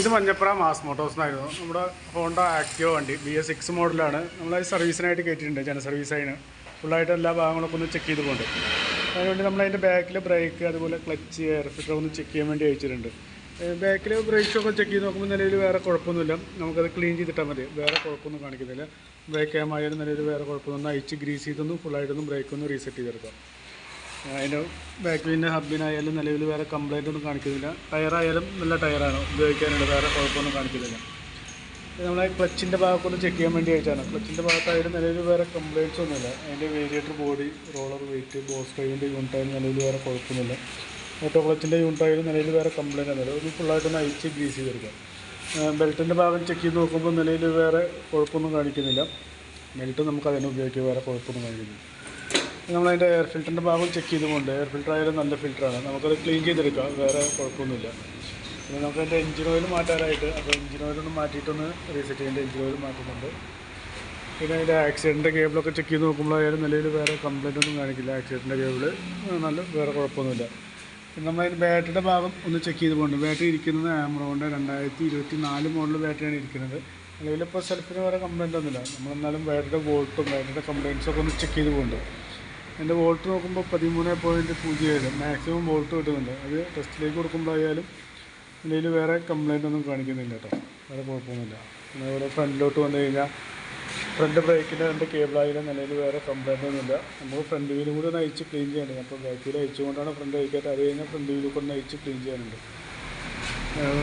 ഇത് Manjappura mass Motors എന്നായിരുന്നു. നമ്മുടെ ഹോണ്ട ആക്റ്റീവ് വണ്ടി ബി എസ് സിക്സ് മോഡലാണ്. നമ്മളത് സർവീസിനായിട്ട് കയറ്റിയിട്ടുണ്ട് ജന സർവീസായിന് ഫുള്ളായിട്ട് എല്ലാ ഭാഗങ്ങളൊക്കെ ഒന്ന് ചെക്ക് ചെയ്ത് പോകുന്നുണ്ട് അതിനുവേണ്ടി നമ്മൾ അതിന്റെ ബാക്കിൽ ബ്രേക്ക് അതുപോലെ ക്ലച്ച് എയർ ഫിൽറ്റർ ഒന്ന് ചെക്ക് ചെയ്യാൻ വേണ്ടി അയച്ചിട്ടുണ്ട്. ബാക്കിൽ ബ്രേക്കൊക്കെ ചെക്ക് ചെയ്ത് നോക്കുമ്പോൾ നിലവിൽ വേറെ കുഴപ്പമൊന്നുമില്ല. നമുക്കത് ക്ലീൻ ചെയ്തിട്ടാൽ മതി. വേറെ കുഴപ്പമൊന്നും കാണിക്കുന്നില്ല. ബ്രേക്ക് ആയാലും നിലവിൽ വേറെ കുഴപ്പമൊന്നും അയച്ച് ഗ്രീസ് ചെയ്തൊന്നും ഫുള്ളായിട്ടൊന്നും ബ്രേക്കൊന്നും റീസെറ്റ് ചെയ്തെടുക്കാം. അതിന്റെ ബാക്കിലിന്റെ ഹബിനായാലും നിലവിൽ വേറെ കംപ്ലൈന്റ് ഒന്നും കാണിക്കുന്നില്ല. ടയറായാലും നല്ല ടയറാണ് ഉപയോഗിക്കാനുള്ള വേറെ കുഴപ്പമൊന്നും കാണിക്കുന്നില്ല. നമ്മളെ ക്ലച്ചിന്റെ ഭാഗത്തൊന്ന് ചെക്ക് ചെയ്യാൻ വേണ്ടി അയച്ചാണ് ക്ലച്ചിന്റെ ഭാഗത്തായാലും നിലവിൽ വേറെ കംപ്ലൈന്റ്സ് ഒന്നുമില്ല. അതിന്റെ variator body roller weight boss ഡ്രൈവിന്റെ യൂണിറ്റായാലും നിലവിൽ വേറെ കുഴപ്പമൊന്നുമില്ല. ഓട്ടോ ക്ലച്ചിന്റെ യൂണിറ്റായാലും നിലവിൽ വേറെ കംപ്ലൈന്റ് ഒന്നുമില്ല. ഒരു ഫുള്ളായിട്ടൊന്ന് അയച്ച് ഗ്രീസ് ചെയ്തെടുക്കാം ബെൽറ്റിന്റെ ഭാഗം ചെക്ക് ചെയ്ത് നോക്കുമ്പോൾ നിലവിൽ വേറെ കുഴപ്പമൊന്നും കാണിക്കുന്നില്ല. ബെൽറ്റ് നമുക്ക് അതിനെ ഉപയോഗിക്കുക വേറെ കുഴപ്പമൊന്നും കാണിക്കുന്നില്ല. നമ്മളതിന്റെ എയർ ഫിൽറ്ററിന്റെ ഭാഗം ചെക്ക് ചെയ്തുകൊണ്ട് എയർ ഫിൽറ്റർ ആയാലും നല്ല ഫിൽറ്ററാണ് നമുക്കത് ക്ലീൻ ചെയ്തെടുക്കാം വേറെ കുഴപ്പമൊന്നുമില്ല. പിന്നെ നമുക്ക് അതിന്റെ എഞ്ചിൻ ഓയിൽ മാറ്റാനായിട്ട് അപ്പോൾ എഞ്ചിൻ ഓയിലൊന്ന് മാറ്റിയിട്ടൊന്ന് റീസെറ്റ് ചെയ്യേണ്ട എഞ്ചിൻ ഓയിൽ മാറ്റുന്നുണ്ട്. പിന്നെ അതിന്റെ ആക്സിഡന്റ് കേബിളൊക്കെ ചെക്ക് ചെയ്ത് നോക്കുമ്പോഴായാലും നിലവിൽ വേറെ കംപ്ലൈന്റ് ഒന്നും കാണിക്കില്ല ആക്സിഡന്റിന്റെ കേബിൾ നല്ല വേറെ കുഴപ്പമൊന്നുമില്ല. പിന്നെ നമ്മളതിന്റെ ബാറ്ററിയുടെ ഭാഗം ഒന്ന് ചെക്ക് ചെയ്ത് പോകുന്നുണ്ട് ബാറ്ററി ഇരിക്കുന്നത് ആമറോണിന്റെ രണ്ടായിരത്തി ഇരുപത്തി നാല് മോഡൽ ബാറ്ററിയാണ് ഇരിക്കുന്നത് നിലവിലിപ്പോൾ സെൽഫിന് വേറെ കംപ്ലൈന്റ് ഒന്നുമില്ല. നമ്മളെന്നാലും ബാറ്ററിയുടെ വോൾട്ടും ബാറ്ററിയുടെ കംപ്ലൈന്റ്സും ഒക്കെ ഒന്ന് ചെക്ക് ചെയ്ത് പോകുന്നുണ്ട് എന്റെ വോൾട്ട് നോക്കുമ്പോൾ പതിമൂന്ന് പോയിന്റ് പൂജ്യം ഏഴ് മാക്സിമം വോൾട്ട് കിട്ടുന്നുണ്ട്. അത് ടെസ്റ്റിലേക്ക് കൊടുക്കുമ്പോഴായാലും എന്റെ ഇതിൽ വേറെ കംപ്ലൈന്റ് ഒന്നും കാണിക്കുന്നില്ല കേട്ടോ. വേറെ കുഴപ്പമൊന്നുമില്ല. അതുപോലെ ഫ്രണ്ടിലോട്ട് വന്നു കഴിഞ്ഞാൽ ഫ്രണ്ട് ബ്രേക്കിന്റെ രണ്ട് കേബിളായാലും നിലയിൽ വേറെ കംപ്ലൈന്റ് ഒന്നുമില്ല. നമ്മൾ ഫ്രണ്ട് വീലും കൂടി ഒന്ന് അയച്ച് ക്ലീൻ ചെയ്യണം അപ്പോൾ ബാക്ക് വീൽ അയച്ചുകൊണ്ടാണ് ഫ്രണ്ട് അയക്കാത്ത അത് കഴിഞ്ഞാൽ ഫ്രണ്ട് വീലും കൂടെ ഒന്ന് അയച്ച് ക്ലീൻ ചെയ്യാനുണ്ട്.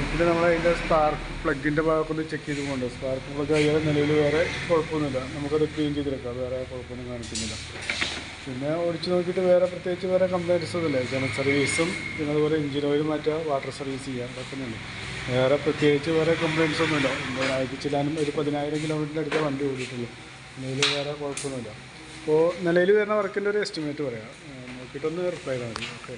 പിന്നെ നമ്മൾ അതിന്റെ സ്പാർക്ക് പ്ലഗിന്റെ ഭാഗത്തൊന്ന് ചെക്ക് ചെയ്ത് പോകേണ്ടത് സ്പാർക്ക് പ്ലഗ് ആയാലും നിലവിൽ വേറെ കുഴപ്പമൊന്നുമില്ല. നമുക്കത് ക്ലീൻ ചെയ്തെടുക്കാം. വേറെ കുഴപ്പമൊന്നും കാണിക്കുന്നില്ല. പിന്നെ ഓടിച്ചു നോക്കിയിട്ട് വേറെ പ്രത്യേകിച്ച് വേറെ കംപ്ലൈന്റ്സ് ഒന്നുമില്ല. ജനറൽ സർവീസും പിന്നെ അതുപോലെ എഞ്ചിൻ ഓയിൽ മാറ്റുക വാട്ടർ സർവീസ് ചെയ്യുക അതൊക്കെ വേറെ പ്രത്യേകിച്ച് വേറെ കംപ്ലൈന്റ്സ് ഒന്നുമില്ല. ഒമ്പതിനായിരത്തി ചില്ലാനും ഒരു പതിനായിരം കിലോമീറ്ററിന്റെ അടുത്ത വണ്ടി ഓടിയിട്ടുള്ളൂ. നിലയിൽ വേറെ കുഴപ്പമൊന്നുമില്ല. അപ്പോൾ നിലയിൽ വരുന്ന വർക്കിന്റെ ഒരു എസ്റ്റിമേറ്റ് പറയാം. നോക്കിയിട്ടൊന്ന് റിപ്ലൈ ചെയ്താൽ മതി. ഓക്കെ